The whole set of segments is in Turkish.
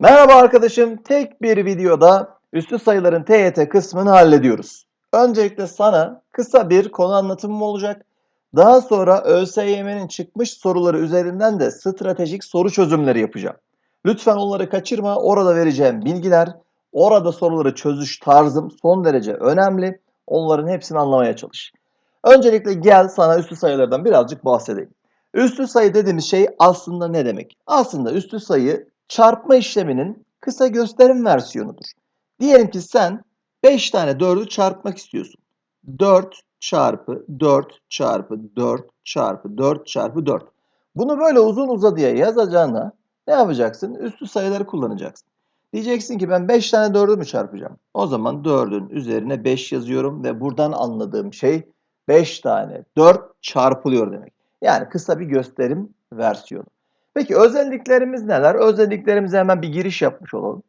Merhaba arkadaşım. Tek bir videoda üstü sayıların TYT kısmını hallediyoruz. Öncelikle sana kısa bir konu anlatımım olacak. Daha sonra ÖSYM'nin çıkmış soruları üzerinden de stratejik soru çözümleri yapacağım. Lütfen onları kaçırma. Orada vereceğim bilgiler, orada soruları çözüş tarzım son derece önemli. Onların hepsini anlamaya çalış. Öncelikle gel sana üstü sayılardan birazcık bahsedeyim. Üstü sayı dediğimiz şey aslında ne demek? Aslında üstü sayı çarpma işleminin kısa gösterim versiyonudur. Diyelim ki sen 5 tane 4'ü çarpmak istiyorsun. 4 çarpı 4 çarpı 4 çarpı 4 çarpı 4. Bunu böyle uzun uzadıya yazacağına ne yapacaksın? Üstü sayıları kullanacaksın. Diyeceksin ki ben 5 tane 4'ü mü çarpacağım? O zaman 4'ün üzerine 5 yazıyorum ve buradan anladığım şey 5 tane 4 çarpılıyor demek. Yani kısa bir gösterim versiyonu. Peki özelliklerimiz neler? Özelliklerimize hemen bir giriş yapmış olalım.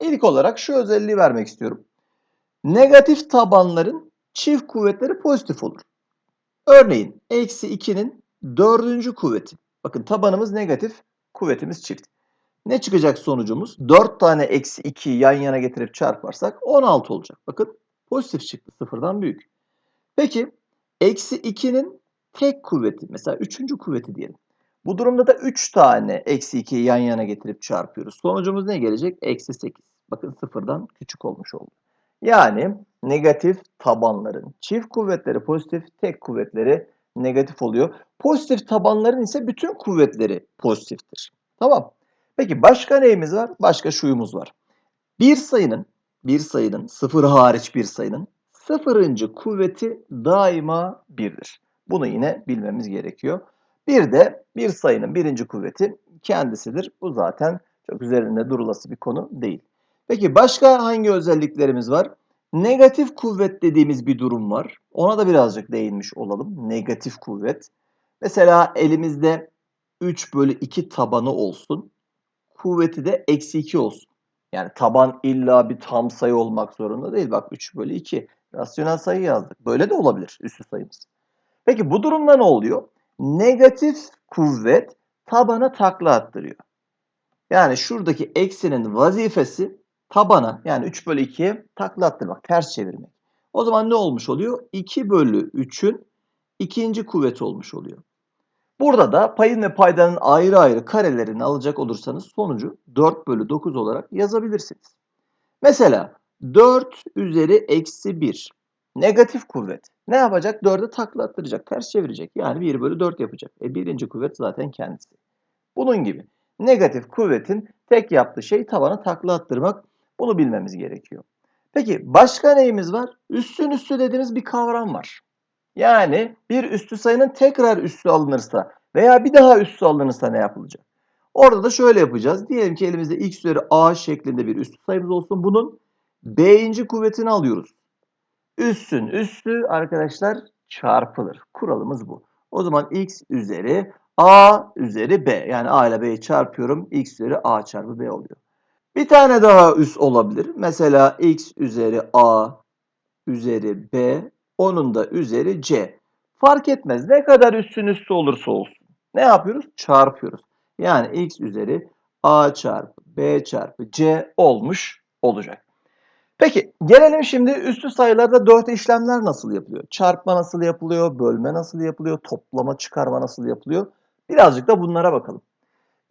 İlk olarak şu özelliği vermek istiyorum. Negatif tabanların çift kuvvetleri pozitif olur. Örneğin eksi 2'nin dördüncü kuvveti. Bakın tabanımız negatif, kuvvetimiz çift. Ne çıkacak sonucumuz? 4 tane eksi 2'yi yan yana getirip çarparsak 16 olacak. Bakın pozitif çıktı sıfırdan büyük. Peki eksi 2'nin tek kuvveti mesela üçüncü kuvveti diyelim. Bu durumda da 3 tane eksi 2'yi yan yana getirip çarpıyoruz. Sonucumuz ne gelecek? Eksi 8. Bakın sıfırdan küçük olmuş oldu. Yani negatif tabanların çift kuvvetleri pozitif, tek kuvvetleri negatif oluyor. Pozitif tabanların ise bütün kuvvetleri pozitiftir. Tamam. Peki başka neyimiz var? Başka şuyumuz var. Bir sayının, bir sayının, sıfır hariç bir sayının sıfırıncı kuvveti daima birdir. Bunu yine bilmemiz gerekiyor. Bir de bir sayının birinci kuvveti kendisidir. Bu zaten çok üzerinde durulası bir konu değil. Peki başka hangi özelliklerimiz var? Negatif kuvvet dediğimiz bir durum var. Ona da birazcık değinmiş olalım. Negatif kuvvet. Mesela elimizde 3 bölü 2 tabanı olsun. Kuvveti de eksi 2 olsun. Yani taban illa bir tam sayı olmak zorunda değil. Bak 3 bölü 2. Rasyonel sayı yazdık. Böyle de olabilir üstü sayımız. Peki bu durumda ne oluyor? Negatif kuvvet tabana takla attırıyor. Yani şuradaki eksinin vazifesi tabana yani 3 bölü 2'ye takla attırmak, ters çevirmek. O zaman ne olmuş oluyor? 2 bölü 3'ün ikinci kuvveti olmuş oluyor. Burada da payın ve paydanın ayrı ayrı karelerini alacak olursanız sonucu 4 bölü 9 olarak yazabilirsiniz. Mesela 4 üzeri eksi 1 negatif kuvvet. Ne yapacak? 4'e takla attıracak, ters çevirecek. Yani 1 bölü 4 yapacak. E birinci kuvvet zaten kendisi. Bunun gibi. Negatif kuvvetin tek yaptığı şey tavana takla attırmak. Bunu bilmemiz gerekiyor. Peki başka neyimiz var? Üstün üstü dediğimiz bir kavram var. Yani bir üstü sayının tekrar üstü alınırsa veya bir daha üstü alınırsa ne yapılacak? Orada da şöyle yapacağız. Diyelim ki elimizde x üzeri a şeklinde bir üstü sayımız olsun. Bunun b'inci kuvvetini alıyoruz. Üstün üstü arkadaşlar çarpılır. Kuralımız bu. O zaman x üzeri a üzeri b. Yani a ile b'yi çarpıyorum. x üzeri a çarpı b oluyor. Bir tane daha üst olabilir. Mesela x üzeri a üzeri b. Onun da üzeri c. Fark etmez. Ne kadar üstün üstü olursa olsun. Ne yapıyoruz? Çarpıyoruz. Yani x üzeri a çarpı b çarpı c olmuş olacak. Peki gelelim şimdi üstü sayılarda dört işlemler nasıl yapılıyor? Çarpma nasıl yapılıyor? Bölme nasıl yapılıyor? Toplama çıkarma nasıl yapılıyor? Birazcık da bunlara bakalım.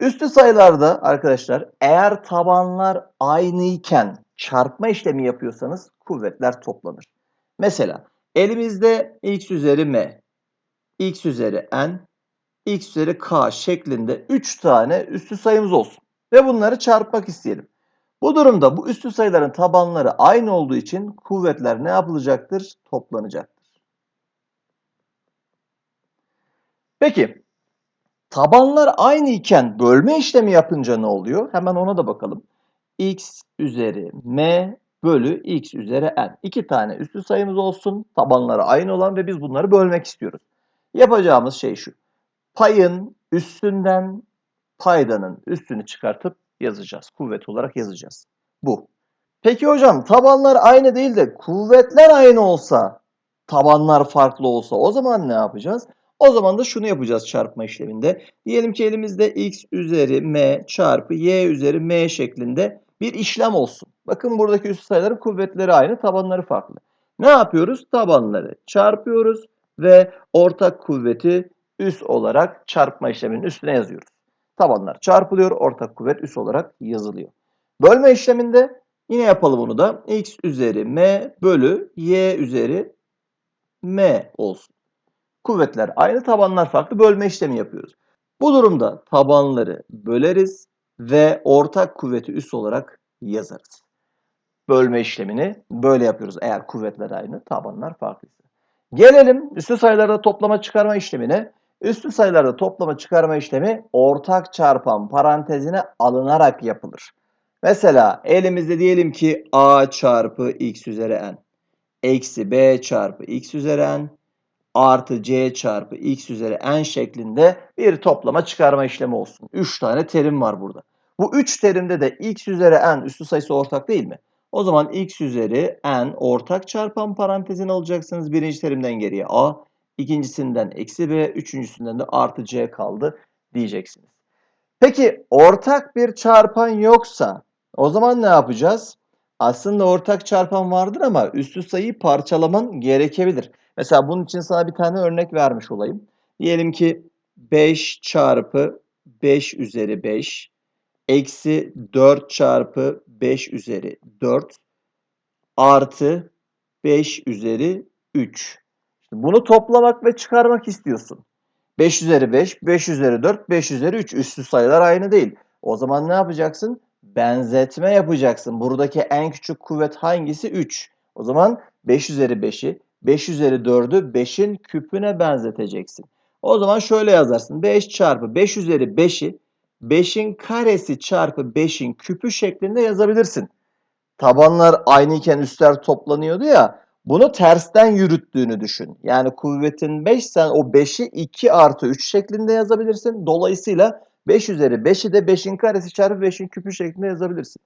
Üstü sayılarda arkadaşlar eğer tabanlar aynıyken çarpma işlemi yapıyorsanız kuvvetler toplanır. Mesela elimizde x üzeri m, x üzeri n, x üzeri k şeklinde 3 tane üstü sayımız olsun. Ve bunları çarpmak isteyelim. Bu durumda bu üstü sayıların tabanları aynı olduğu için kuvvetler ne yapılacaktır? Toplanacaktır. Peki tabanlar aynı iken bölme işlemi yapınca ne oluyor? Hemen ona da bakalım. x üzeri m bölü x üzeri n. İki tane üstü sayımız olsun. Tabanları aynı olan ve biz bunları bölmek istiyoruz. Yapacağımız şey şu. Payın üstünden paydanın üstünü çıkartıp yazacağız. Kuvvet olarak yazacağız. Bu. Peki hocam tabanlar aynı değil de kuvvetler aynı olsa, tabanlar farklı olsa o zaman ne yapacağız? O zaman da şunu yapacağız çarpma işleminde. Diyelim ki elimizde x üzeri m çarpı y üzeri m şeklinde bir işlem olsun. Bakın buradaki üstü sayıların kuvvetleri aynı, tabanları farklı. Ne yapıyoruz? Tabanları çarpıyoruz ve ortak kuvveti üs olarak çarpma işleminin üstüne yazıyoruz. Tabanlar çarpılıyor, ortak kuvvet üs olarak yazılıyor. Bölme işleminde yine yapalım bunu da. x üzeri m bölü y üzeri m olsun. Kuvvetler aynı, tabanlar farklı. Bölme işlemi yapıyoruz. Bu durumda tabanları böleriz ve ortak kuvveti üs olarak yazarız. Bölme işlemini böyle yapıyoruz eğer kuvvetler aynı, tabanlar farklıysa. Gelelim üstü sayılarda toplama çıkarma işlemine. Üstü sayılarda toplama çıkarma işlemi ortak çarpan parantezine alınarak yapılır. Mesela elimizde diyelim ki a çarpı x üzeri n eksi b çarpı x üzeri n artı c çarpı x üzeri n şeklinde bir toplama çıkarma işlemi olsun. 3 tane terim var burada. Bu 3 terimde de x üzeri n üstü sayısı ortak değil mi? O zaman x üzeri n ortak çarpan parantezini alacaksınız. Birinci terimden geriye a, ikincisinden eksi b, üçüncüsünden de artı c kaldı diyeceksiniz. Peki ortak bir çarpan yoksa o zaman ne yapacağız? Aslında ortak çarpan vardır ama üstü sayıyı parçalaman gerekebilir. Mesela bunun için sana bir tane örnek vermiş olayım. Diyelim ki 5 çarpı 5 üzeri 5 eksi 4 çarpı 5 üzeri 4 artı 5 üzeri 3. Bunu toplamak ve çıkarmak istiyorsun. 5 üzeri 5, 5 üzeri 4, 5 üzeri 3. Üstü sayılar aynı değil. O zaman ne yapacaksın? Benzetme yapacaksın. Buradaki en küçük kuvvet hangisi? 3. O zaman 5 üzeri 5'i, 5 üzeri 4'ü 5'in küpüne benzeteceksin. O zaman şöyle yazarsın. 5 çarpı 5 üzeri 5'i 5'in karesi çarpı 5'in küpü şeklinde yazabilirsin. Tabanlar aynıyken üstler toplanıyordu ya. Bunu tersten yürüttüğünü düşün. Yani kuvvetin 5 sen o 5'i 2 artı 3 şeklinde yazabilirsin. Dolayısıyla 5 üzeri 5'i de 5'in karesi çarpı 5'in küpü şeklinde yazabilirsin.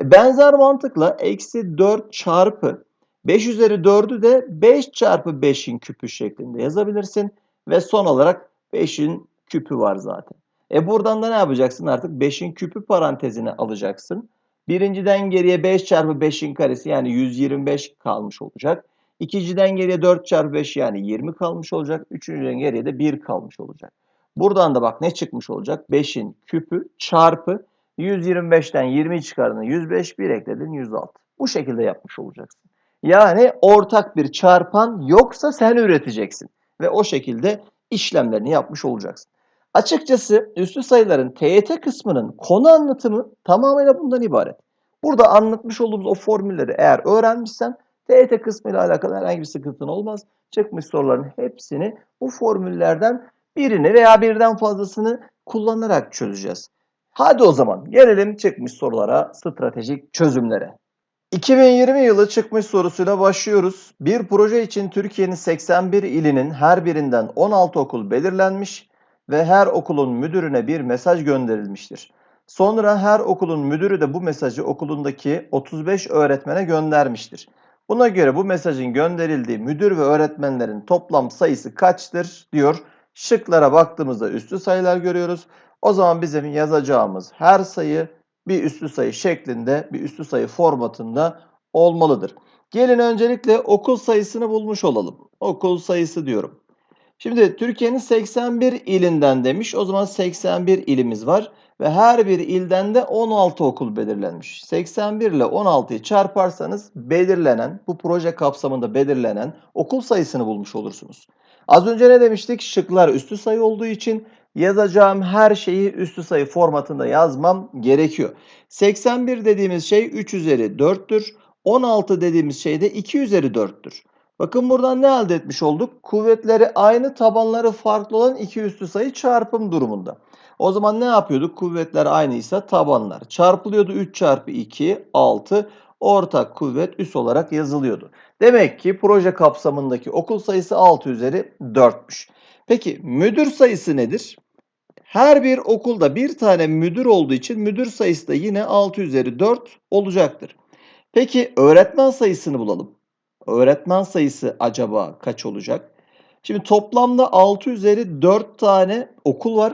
E benzer mantıkla eksi 4 çarpı 5 üzeri 4'ü de 5 çarpı 5'in küpü şeklinde yazabilirsin. Ve son olarak 5'in küpü var zaten. E buradan da ne yapacaksın artık? 5'in küpü parantezine alacaksın. Birinciden geriye 5 çarpı 5'in karesi yani 125 kalmış olacak. İkinciden geriye 4 çarpı 5 yani 20 kalmış olacak. Üçüncüden geriye de 1 kalmış olacak. Buradan da bak ne çıkmış olacak? 5'in küpü çarpı 125'ten 20 çıkardın 105 bir ekledin 106. Bu şekilde yapmış olacaksın. Yani ortak bir çarpan yoksa sen üreteceksin. Ve o şekilde işlemlerini yapmış olacaksın. Açıkçası üstü sayıların TYT kısmının konu anlatımı tamamıyla bundan ibaret. Burada anlatmış olduğumuz o formülleri eğer öğrenmişsen TYT kısmı ile alakalı herhangi bir sıkıntın olmaz. Çıkmış soruların hepsini bu formüllerden birini veya birden fazlasını kullanarak çözeceğiz. Hadi o zaman gelelim çıkmış sorulara, stratejik çözümlere. 2020 yılı çıkmış sorusuyla başlıyoruz. Bir proje için Türkiye'nin 81 ilinin her birinden 16 okul belirlenmiş ve her okulun müdürüne bir mesaj gönderilmiştir. Sonra her okulun müdürü de bu mesajı okulundaki 35 öğretmene göndermiştir. Buna göre bu mesajın gönderildiği müdür ve öğretmenlerin toplam sayısı kaçtır diyor. Şıklara baktığımızda üstü sayılar görüyoruz. O zaman bizim yazacağımız her sayı bir üstü sayı şeklinde, bir üstü sayı formatında olmalıdır. Gelin öncelikle okul sayısını bulmuş olalım. Okul sayısı diyorum. Şimdi Türkiye'nin 81 ilinden demiş. O zaman 81 ilimiz var. Ve her bir ilden de 16 okul belirlenmiş. 81 ile 16'yı çarparsanız belirlenen, bu proje kapsamında belirlenen okul sayısını bulmuş olursunuz. Az önce ne demiştik? Şıklar üstü sayı olduğu için yazacağım her şeyi üstü sayı formatında yazmam gerekiyor. 81 dediğimiz şey 3 üzeri 4'tür. 16 dediğimiz şey de 2 üzeri 4'tür. Bakın buradan ne elde etmiş olduk? Kuvvetleri aynı, tabanları farklı olan iki üstü sayı çarpım durumunda. O zaman ne yapıyorduk? Kuvvetler aynıysa tabanlar çarpılıyordu. 3 çarpı 2, 6. Ortak kuvvet üs olarak yazılıyordu. Demek ki proje kapsamındaki okul sayısı 6 üzeri 4'müş. Peki müdür sayısı nedir? Her bir okulda bir tane müdür olduğu için müdür sayısı da yine 6 üzeri 4 olacaktır. Peki öğretmen sayısını bulalım. Öğretmen sayısı acaba kaç olacak? Şimdi toplamda 6 üzeri 4 tane okul var.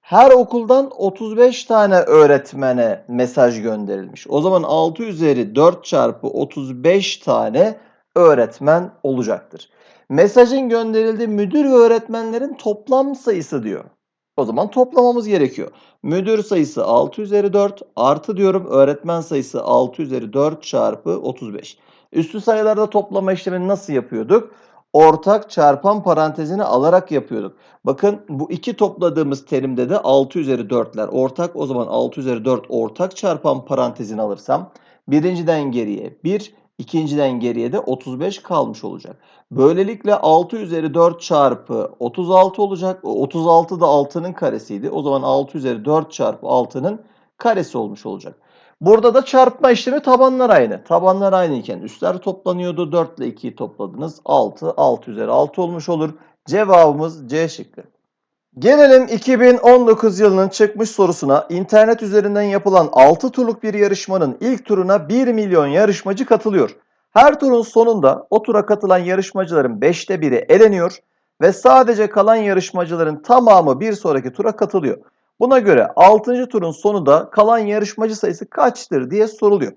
Her okuldan 35 tane öğretmene mesaj gönderilmiş. O zaman 6 üzeri 4 çarpı 35 tane öğretmen olacaktır. Mesajın gönderildiği müdür ve öğretmenlerin toplam sayısı diyor. O zaman toplamamız gerekiyor. Müdür sayısı 6 üzeri 4 artı diyorum öğretmen sayısı 6 üzeri 4 çarpı 35. Üstü sayılarda toplama işlemini nasıl yapıyorduk? Ortak çarpan parantezini alarak yapıyorduk. Bakın bu iki topladığımız terimde de 6 üzeri 4'ler ortak. O zaman 6 üzeri 4 ortak çarpan parantezini alırsam birinciden geriye 1, ikinciden geriye de 35 kalmış olacak. Böylelikle 6 üzeri 4 çarpı 36 olacak. O 36 da 6'nın karesiydi. O zaman 6 üzeri 4 çarpı 6'nın karesi olmuş olacak. Burada da çarpma işlemi tabanlar aynı. Tabanlar aynı iken üstler toplanıyordu. 4 ile 2'yi topladınız. 6, 6 üzeri 6 olmuş olur. Cevabımız C şıkkı. Gelelim 2019 yılının çıkmış sorusuna. İnternet üzerinden yapılan 6 turluk bir yarışmanın ilk turuna 1 milyon yarışmacı katılıyor. Her turun sonunda o tura katılan yarışmacıların 5'te biri eleniyor ve sadece kalan yarışmacıların tamamı bir sonraki tura katılıyor. Buna göre 6. turun sonunda kalan yarışmacı sayısı kaçtır diye soruluyor.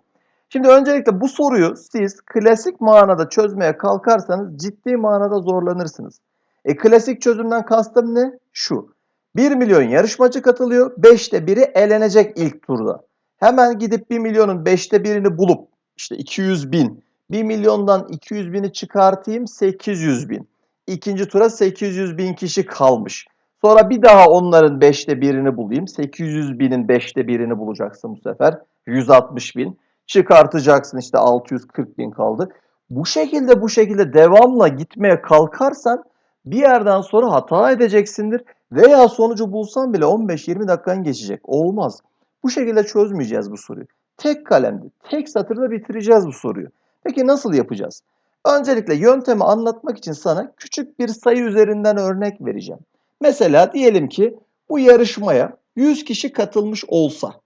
Şimdi öncelikle bu soruyu siz klasik manada çözmeye kalkarsanız ciddi manada zorlanırsınız. E klasik çözümden kastım ne? Şu. 1 milyon yarışmacı katılıyor. 5'te biri elenecek ilk turda. Hemen gidip 1 milyonun 5'te birini bulup işte 200 bin. 1 milyondan 200 bini çıkartayım 800 bin. İkinci tura 800 bin kişi kalmış. Sonra bir daha onların 5'te birini bulayım. 800 binin 5'te birini bulacaksın bu sefer. 160 bin. Çıkartacaksın işte 640 bin kaldı. Bu şekilde bu şekilde devamla gitmeye kalkarsan bir yerden sonra hata edeceksindir. Veya sonucu bulsan bile 15-20 dakikan geçecek. Olmaz. Bu şekilde çözmeyeceğiz bu soruyu. Tek kalemde, tek satırda bitireceğiz bu soruyu. Peki nasıl yapacağız? Öncelikle yöntemi anlatmak için sana küçük bir sayı üzerinden örnek vereceğim. Mesela diyelim ki bu yarışmaya 100 kişi katılmış olsa.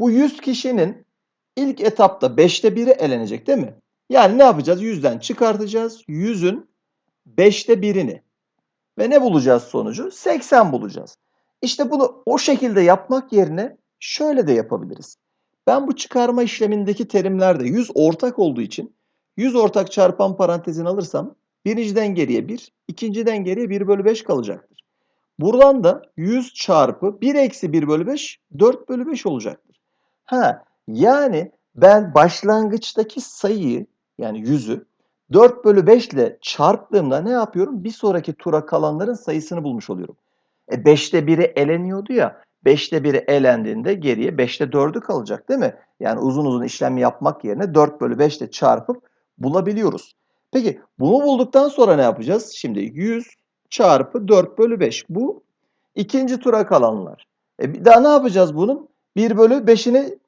Bu 100 kişinin ilk etapta 5'te 1'i elenecek değil mi? Yani ne yapacağız? 100'den çıkartacağız. 100'ün 5'te birini. Ve ne bulacağız sonucu? 80 bulacağız. İşte bunu o şekilde yapmak yerine şöyle de yapabiliriz. Ben bu çıkarma işlemindeki terimlerde 100 ortak olduğu için 100 ortak çarpan parantezini alırsam birinciden geriye 1, ikinciden geriye 1 bölü 5 kalacaktır. Buradan da 100 çarpı 1 eksi 1 bölü 5, 4 bölü 5 olacaktır. Ha, yani ben başlangıçtaki sayıyı yani 100'ü 4 bölü 5 ile çarptığımda ne yapıyorum? Bir sonraki tura kalanların sayısını bulmuş oluyorum. E 5'te biri eleniyordu ya. 5'te biri elendiğinde geriye 5'te 4'ü kalacak değil mi? Yani uzun uzun işlem yapmak yerine 4 bölü 5 ile çarpıp bulabiliyoruz. Peki bunu bulduktan sonra ne yapacağız? Şimdi 100 çarpı 4 bölü 5. Bu ikinci tura kalanlar. E bir daha ne yapacağız bunun? 1 bölü 5'ini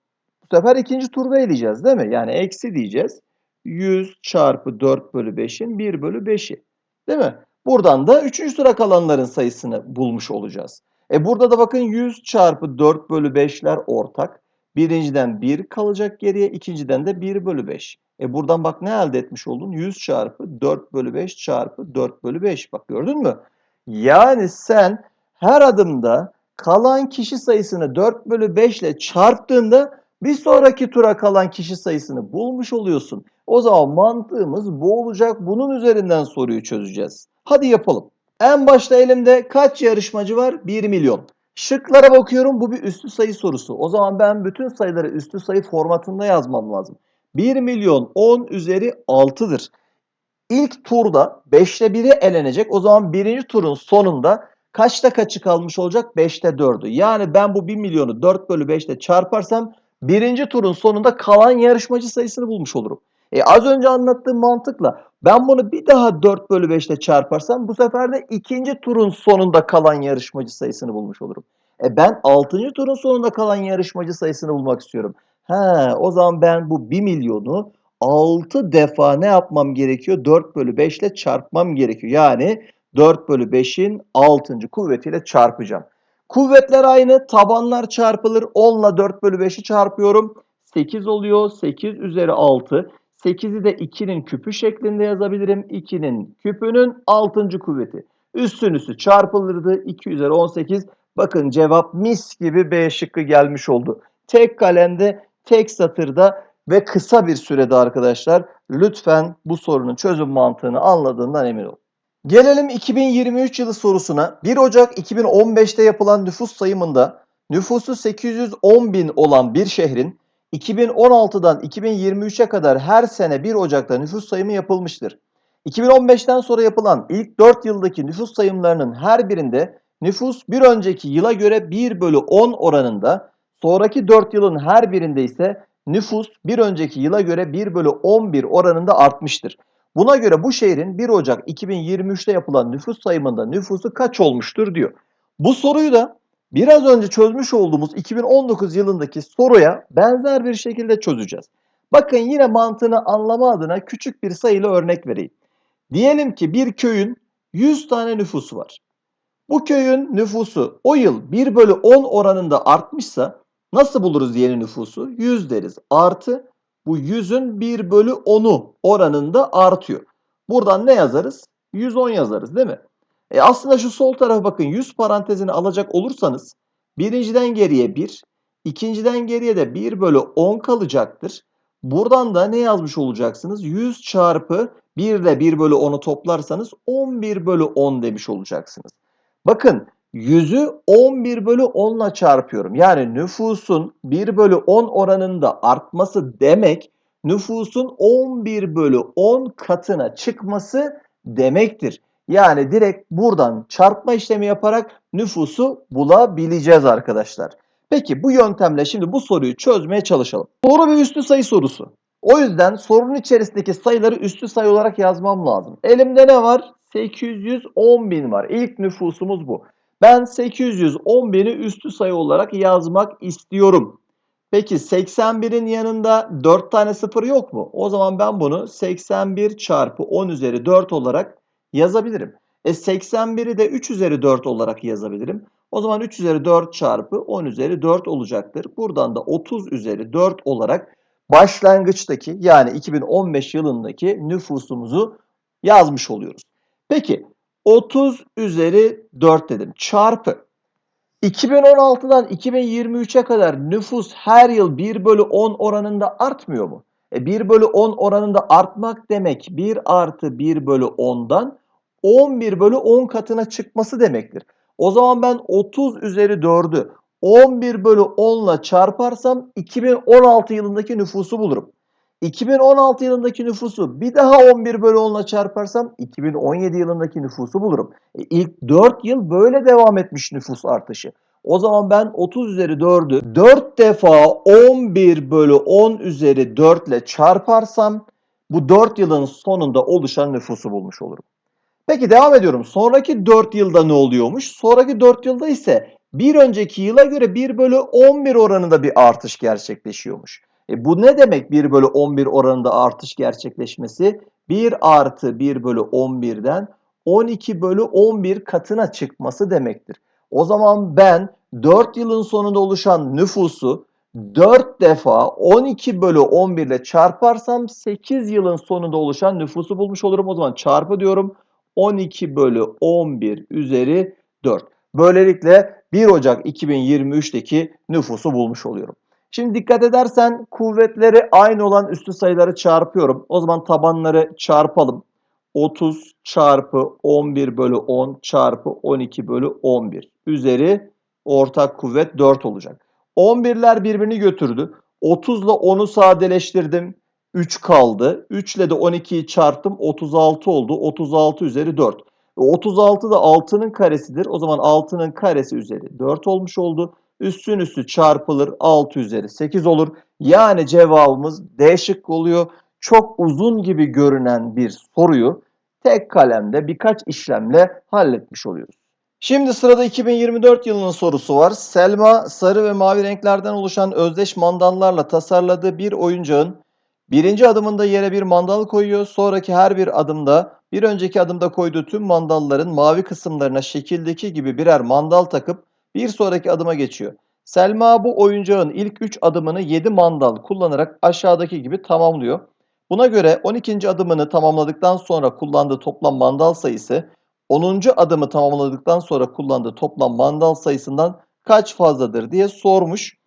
bu sefer ikinci turda eleyeceğiz değil mi? Yani eksi diyeceğiz. 100 çarpı 4 bölü 5'in 1 bölü 5'i. Değil mi? Buradan da 3. tura kalanların sayısını bulmuş olacağız. E burada da bakın 100 çarpı 4 bölü 5'ler ortak. Birinciden 1 kalacak geriye, ikinciden de 1 bölü 5. E buradan bak ne elde etmiş oldun? 100 çarpı 4 bölü 5 çarpı 4 bölü 5. Bak gördün mü? Yani sen her adımda kalan kişi sayısını 4 bölü 5 ile çarptığında bir sonraki tura kalan kişi sayısını bulmuş oluyorsun. O zaman mantığımız bu olacak. Bunun üzerinden soruyu çözeceğiz. Hadi yapalım. En başta elimde kaç yarışmacı var? 1 milyon. Şıklara bakıyorum. Bu bir üstü sayı sorusu. O zaman ben bütün sayıları üstü sayı formatında yazmam lazım. 1 milyon 10 üzeri 6'dır. İlk turda 5'te 1'i elenecek. O zaman birinci turun sonunda kaçta kaçı kalmış olacak? 5'te 4'ü. Yani ben bu 1 milyonu 4 bölü 5 ile çarparsam birinci turun sonunda kalan yarışmacı sayısını bulmuş olurum. E az önce anlattığım mantıkla ben bunu bir daha 4 bölü 5 ile çarparsam bu sefer de ikinci turun sonunda kalan yarışmacı sayısını bulmuş olurum. E ben 6. turun sonunda kalan yarışmacı sayısını bulmak istiyorum. He, o zaman ben bu 1 milyonu 6 defa ne yapmam gerekiyor? 4 bölü 5 ile çarpmam gerekiyor. Yani 4 bölü 5'in 6. kuvvetiyle çarpacağım. Kuvvetler aynı. Tabanlar çarpılır. 10 ile 4 bölü 5'i çarpıyorum. 8 oluyor. 8 üzeri 6. 8'i de 2'nin küpü şeklinde yazabilirim. 2'nin küpünün 6. kuvveti. Üstün üstü çarpılırdı. 2 üzeri 18. Bakın cevap mis gibi B şıkkı gelmiş oldu. Tek kalemde, tek satırda ve kısa bir sürede arkadaşlar. Lütfen bu sorunun çözüm mantığını anladığından emin olun. Gelelim 2023 yılı sorusuna. 1 Ocak 2015'te yapılan nüfus sayımında nüfusu 810 bin olan bir şehrin 2016'dan 2023'e kadar her sene 1 Ocak'ta nüfus sayımı yapılmıştır. 2015'ten sonra yapılan ilk 4 yıldaki nüfus sayımlarının her birinde nüfus bir önceki yıla göre 1 bölü 10 oranında, sonraki 4 yılın her birinde ise nüfus bir önceki yıla göre 1 bölü 11 oranında artmıştır. Buna göre bu şehrin 1 Ocak 2023'te yapılan nüfus sayımında nüfusu kaç olmuştur diyor. Bu soruyu da biraz önce çözmüş olduğumuz 2019 yılındaki soruya benzer bir şekilde çözeceğiz. Bakın yine mantığını anlama adına küçük bir sayıyla örnek vereyim. Diyelim ki bir köyün 100 tane nüfusu var. Bu köyün nüfusu o yıl 1 bölü 10 oranında artmışsa nasıl buluruz yeni nüfusu? 100 deriz. Artı bu 100'ün 1 bölü 10'u oranında artıyor. Buradan ne yazarız? 110 yazarız değil mi? E aslında şu sol tarafa bakın 100 parantezini alacak olursanız birinciden geriye 1, ikinciden geriye de 1 bölü 10 kalacaktır. Buradan da ne yazmış olacaksınız? 100 çarpı 1 ile 1 bölü 10'u toplarsanız 11 bölü 10 demiş olacaksınız. Bakın 100'ü 11 bölü 10 ile çarpıyorum. Yani nüfusun 1 bölü 10 oranında artması demek nüfusun 11 bölü 10 katına çıkması demektir. Yani direkt buradan çarpma işlemi yaparak nüfusu bulabileceğiz arkadaşlar. Peki bu yöntemle şimdi bu soruyu çözmeye çalışalım. Soru bir üstü sayı sorusu. O yüzden sorunun içerisindeki sayıları üstü sayı olarak yazmam lazım. Elimde ne var? 810 bin var. İlk nüfusumuz bu. Ben 810 bini üstü sayı olarak yazmak istiyorum. Peki 81'in yanında 4 tane sıfır yok mu? O zaman ben bunu 81 çarpı 10 üzeri 4 olarak yazabilirim. E 81'i de 3 üzeri 4 olarak yazabilirim. O zaman 3 üzeri 4 çarpı 10 üzeri 4 olacaktır. Buradan da 30 üzeri 4 olarak başlangıçtaki yani 2015 yılındaki nüfusumuzu yazmış oluyoruz. Peki 30 üzeri 4 dedim çarpı 2016'dan 2023'e kadar nüfus her yıl 1 bölü 10 oranında artmıyor mu? E 1 bölü 10 oranında artmak demek 1 artı 1 bölü 10'dan 11 bölü 10 katına çıkması demektir. O zaman ben 30 üzeri 4'ü 11 bölü 10 ile çarparsam 2016 yılındaki nüfusu bulurum. 2016 yılındaki nüfusu bir daha 11 bölü 10 ile çarparsam 2017 yılındaki nüfusu bulurum. E ilk 4 yıl böyle devam etmiş nüfus artışı. O zaman ben 30 üzeri 4'ü 4 defa 11 bölü 10 üzeri 4 ile çarparsam bu 4 yılın sonunda oluşan nüfusu bulmuş olurum. Peki devam ediyorum. Sonraki 4 yılda ne oluyormuş? Sonraki 4 yılda ise bir önceki yıla göre 1 bölü 11 oranında bir artış gerçekleşiyormuş. E bu ne demek 1 bölü 11 oranında artış gerçekleşmesi? 1 artı 1 bölü 11'den 12 bölü 11 katına çıkması demektir. O zaman ben 4 yılın sonunda oluşan nüfusu 4 defa 12 bölü 11 ile çarparsam 8 yılın sonunda oluşan nüfusu bulmuş olurum. O zaman çarpı diyorum 12 bölü 11 üzeri 4. Böylelikle 1 Ocak 2023'teki nüfusu bulmuş oluyorum. Şimdi dikkat edersen kuvvetleri aynı olan üstü sayıları çarpıyorum. O zaman tabanları çarpalım. 30 çarpı 11 bölü 10 çarpı 12 bölü 11 üzeri ortak kuvvet 4 olacak. 11'ler birbirini götürdü. 30 ile 10'u sadeleştirdim. 3 kaldı. 3 ile de 12'yi çarptım. 36 oldu. 36 üzeri 4. 36 da 6'nın karesidir. O zaman 6'nın karesi üzeri 4 olmuş oldu. Üstün üstü çarpılır 6 üzeri 8 olur. Yani cevabımız D şıkkı oluyor. Çok uzun gibi görünen bir soruyu tek kalemde birkaç işlemle halletmiş oluyoruz. Şimdi sırada 2024 yılının sorusu var. Selma sarı ve mavi renklerden oluşan özdeş mandallarla tasarladığı bir oyuncağın birinci adımında yere bir mandal koyuyor. Sonraki her bir adımda bir önceki adımda koyduğu tüm mandalların mavi kısımlarına şekildeki gibi birer mandal takıp bir sonraki adıma geçiyor. Selma bu oyuncağın ilk 3 adımını 7 mandal kullanarak aşağıdaki gibi tamamlıyor. Buna göre 12. adımını tamamladıktan sonra kullandığı toplam mandal sayısı 10. adımı tamamladıktan sonra kullandığı toplam mandal sayısından kaç fazladır diye sormuş.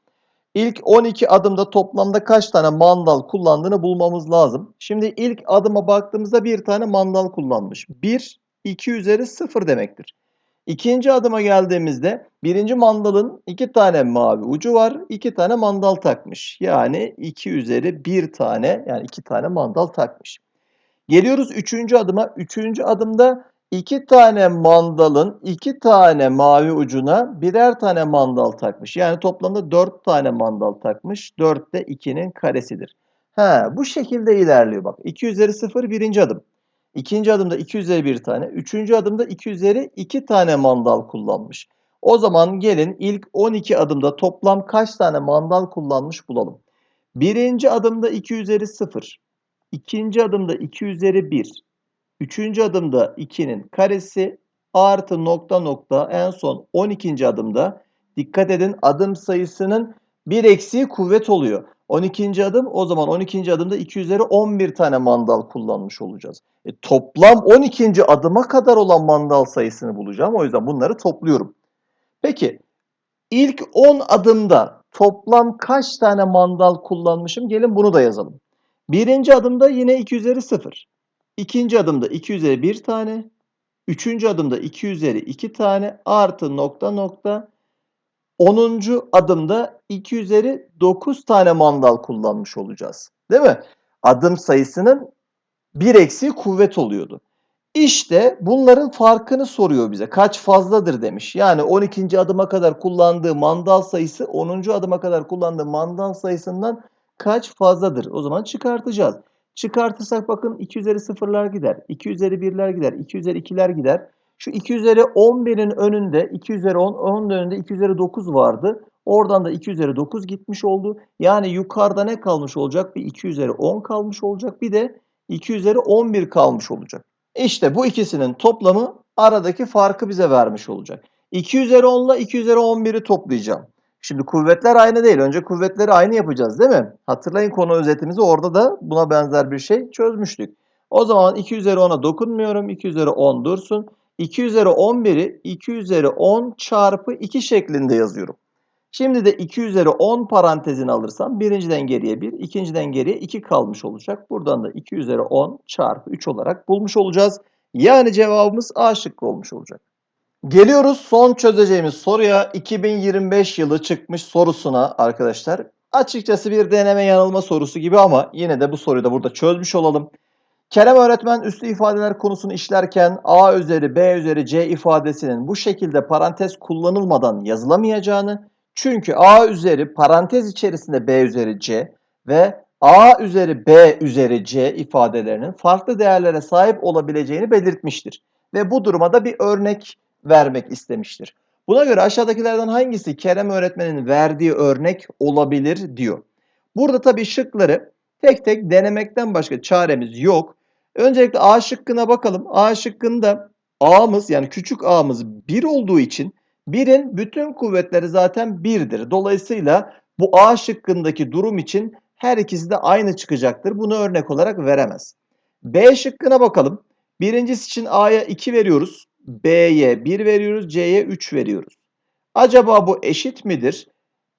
İlk 12 adımda toplamda kaç tane mandal kullandığını bulmamız lazım. Şimdi ilk adıma baktığımızda bir tane mandal kullanmış. 1, 2 üzeri 0 demektir. İkinci adıma geldiğimizde birinci mandalın iki tane mavi ucu var. iki tane mandal takmış. Yani 2 üzeri bir tane yani iki tane mandal takmış. Geliyoruz üçüncü adıma. Üçüncü adımda iki tane mandalın iki tane mavi ucuna birer tane mandal takmış. Yani toplamda dört tane mandal takmış. Dört de 2'nin karesidir. Ha, bu şekilde ilerliyor bak. 2 üzeri 0 birinci adım. İkinci adımda 2 üzeri bir tane. Üçüncü adımda 2 üzeri 2 tane mandal kullanmış. O zaman gelin ilk 12 adımda toplam kaç tane mandal kullanmış bulalım. Birinci adımda 2 üzeri 0. İkinci adımda 2 üzeri 1. Üçüncü adımda 2'nin karesi artı nokta nokta en son 12. adımda dikkat edin adım sayısının bir eksiği kuvvet oluyor. 12. adım o zaman 12. adımda 2 üzeri 11 tane mandal kullanmış olacağız. E, toplam 12. adıma kadar olan mandal sayısını bulacağım. O yüzden bunları topluyorum. Peki ilk 10 adımda toplam kaç tane mandal kullanmışım? Gelin bunu da yazalım. Birinci adımda yine 2 üzeri 0. İkinci adımda 2 üzeri 1 tane. Üçüncü adımda 2 üzeri 2 tane artı nokta nokta. Onuncu adımda 2 üzeri 9 tane mandal kullanmış olacağız. Değil mi? Adım sayısının bir eksiği kuvvet oluyordu. İşte bunların farkını soruyor bize. Kaç fazladır demiş. Yani 12. adıma kadar kullandığı mandal sayısı 10. adıma kadar kullandığı mandal sayısından kaç fazladır? O zaman çıkartacağız. Çıkartırsak bakın 2 üzeri sıfırlar gider. 2 üzeri 1'ler gider. 2 üzeri 2'ler gider. Şu 2 üzeri 11'in önünde 2 üzeri 10, onun önünde 2 üzeri 9 vardı. Oradan da 2 üzeri 9 gitmiş oldu. Yani yukarıda ne kalmış olacak? Bir 2 üzeri 10 kalmış olacak. Bir de 2 üzeri 11 kalmış olacak. İşte bu ikisinin toplamı aradaki farkı bize vermiş olacak. 2 üzeri 10 ile 2 üzeri 11'i toplayacağım. Şimdi kuvvetler aynı değil. Önce kuvvetleri aynı yapacağız değil mi? Hatırlayın konu özetimizi orada da buna benzer bir şey çözmüştük. O zaman 2 üzeri 10'a dokunmuyorum. 2 üzeri 10 dursun. 2 üzeri 11'i 2 üzeri 10 çarpı 2 şeklinde yazıyorum. Şimdi de 2 üzeri 10 parantezini alırsam birinciden geriye 1, ikinciden geriye 2 kalmış olacak. Buradan da 2 üzeri 10 çarpı 3 olarak bulmuş olacağız. Yani cevabımız A şıkkı olmuş olacak. Geliyoruz son çözeceğimiz soruya 2025 yılı çıkmış sorusuna arkadaşlar. Açıkçası bir deneme yanılma sorusu gibi ama yine de bu soruyu da burada çözmüş olalım. Kerem öğretmen üslü ifadeler konusunu işlerken A üzeri B üzeri C ifadesinin bu şekilde parantez kullanılmadan yazılamayacağını çünkü A üzeri parantez içerisinde B üzeri C ve A üzeri B üzeri C ifadelerinin farklı değerlere sahip olabileceğini belirtmiştir. Ve bu duruma da bir örnek vermek istemiştir. Buna göre aşağıdakilerden hangisi Kerem öğretmenin verdiği örnek olabilir diyor. Burada tabii şıkları tek tek denemekten başka çaremiz yok. Öncelikle A şıkkına bakalım. A şıkkında A'mız yani küçük A'mız 1 olduğu için 1'in bütün kuvvetleri zaten 1'dir. Dolayısıyla bu A şıkkındaki durum için her ikisi de aynı çıkacaktır. Bunu örnek olarak veremez. B şıkkına bakalım. Birincisi için A'ya 2 veriyoruz. B'ye 1 veriyoruz. C'ye 3 veriyoruz. Acaba bu eşit midir?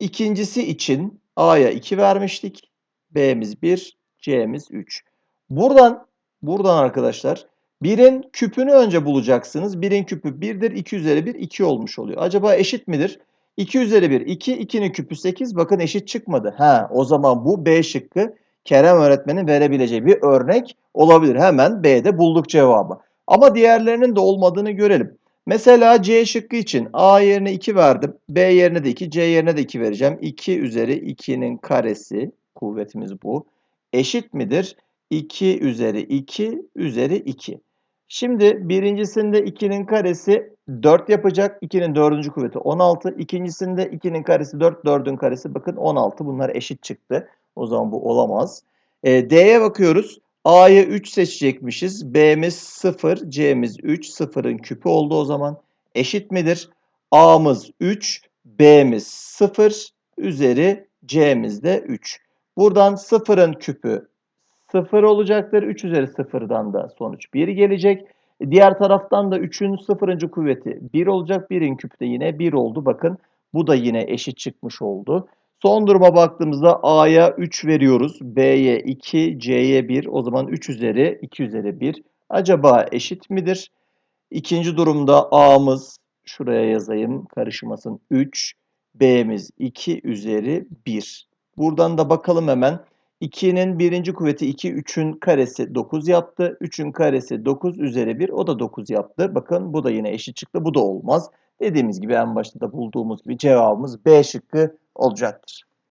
İkincisi için A'ya 2 vermiştik. B'miz 1, C'miz 3. Buradan buradan arkadaşlar 1'in küpünü önce bulacaksınız. 1'in küpü 1'dir. 2 üzeri 1 2 olmuş oluyor. Acaba eşit midir? 2 üzeri 1 2, 2'nin küpü 8. Bakın eşit çıkmadı. Ha, o zaman bu B şıkkı Kerem öğretmenin verebileceği bir örnek olabilir. Hemen B'de bulduk cevabı. Ama diğerlerinin de olmadığını görelim. Mesela C şıkkı için A yerine 2 verdim. B yerine de 2, C yerine de 2 vereceğim. 2 üzeri 2'nin karesi, kuvvetimiz bu. Eşit midir? 2 üzeri 2 üzeri 2. Şimdi birincisinde 2'nin karesi 4 yapacak. 2'nin dördüncü kuvveti 16. İkincisinde 2'nin karesi 4, 4'ün karesi bakın 16. Bunlar eşit çıktı. O zaman bu olamaz. E, D'ye bakıyoruz. A'yı 3 seçecekmişiz. B'miz 0, C'miz 3. 0'ın küpü oldu o zaman. Eşit midir? A'mız 3, B'miz 0, üzeri C'miz de 3. Buradan 0'ın küpü 0 olacaktır. 3 üzeri 0'dan da sonuç 1 gelecek. Diğer taraftan da 3'ün 0. kuvveti 1 olacak. 1'in küpü de yine 1 oldu. Bakın bu da yine eşit çıkmış oldu. Son duruma baktığımızda A'ya 3 veriyoruz. B'ye 2, C'ye 1. O zaman 3 üzeri 2 üzeri 1. Acaba eşit midir? İkinci durumda A'mız şuraya yazayım karışmasın 3. B'miz 2 üzeri 1. Buradan da bakalım hemen. 2'nin birinci kuvveti 2, 3'ün karesi 9 yaptı. 3'ün karesi 9 üzeri 1, o da 9 yaptı. Bakın bu da yine eşit çıktı, bu da olmaz. Dediğimiz gibi en başta da bulduğumuz gibi cevabımız B şıkkı olacaktır.